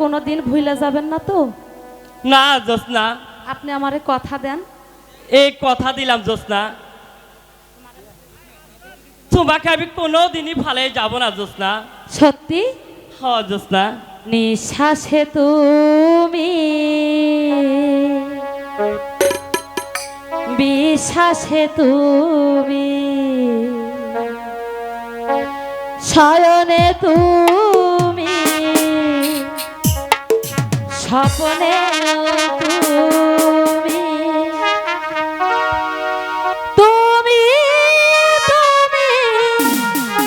কোনো দিন ভুলে যাবেন না তো? না জোসনা। আপনি আমারে কথা দেন। এই কথা দিলাম জোসনা। তোমাকে আমি কোনো দিনই ফালে যাব না জোসনা। সত্যি? হ জোসনা। নিঃশ্বাসে তুমি বিশ্বাসে তুমি শয়নে তুমি স্বপ্নে তুমি। তুমি তুমি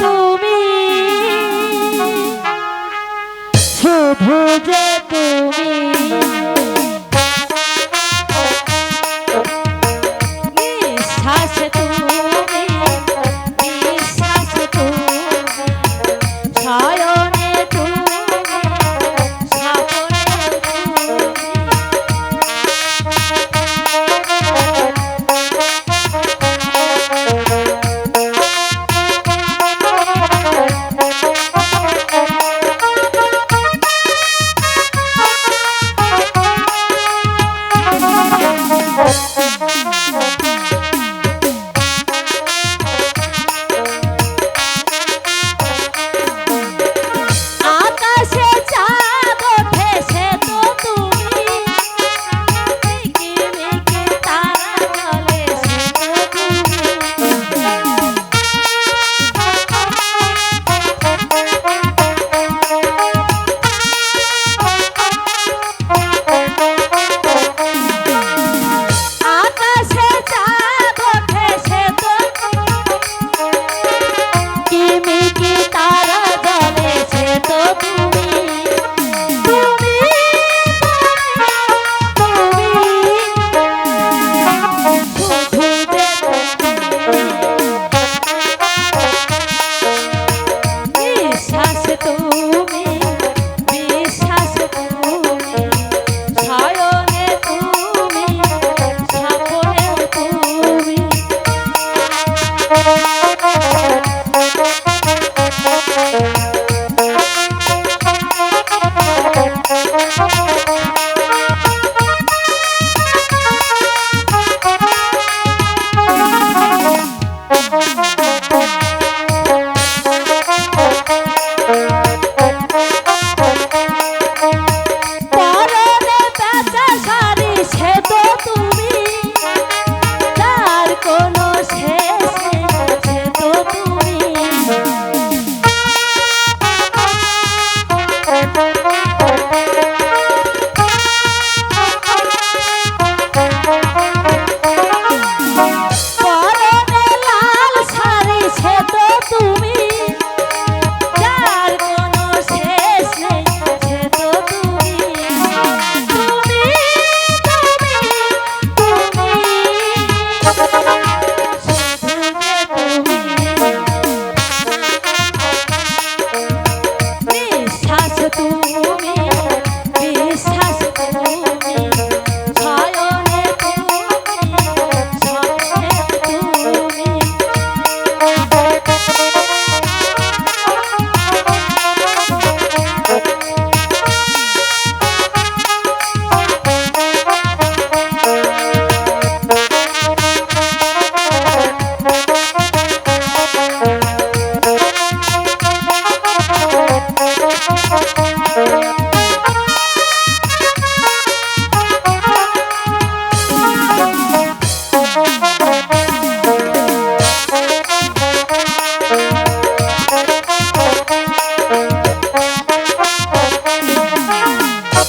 তুমি। শুধু যে তুমি। Thank you.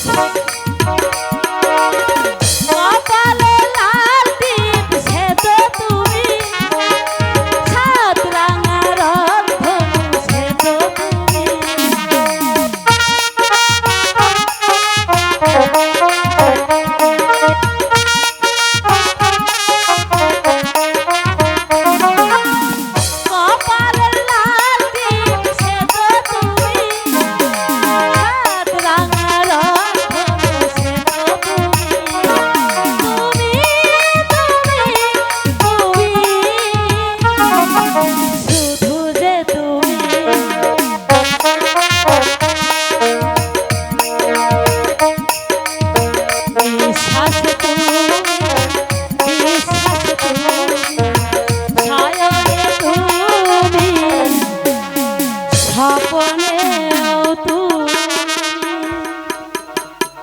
Thank you.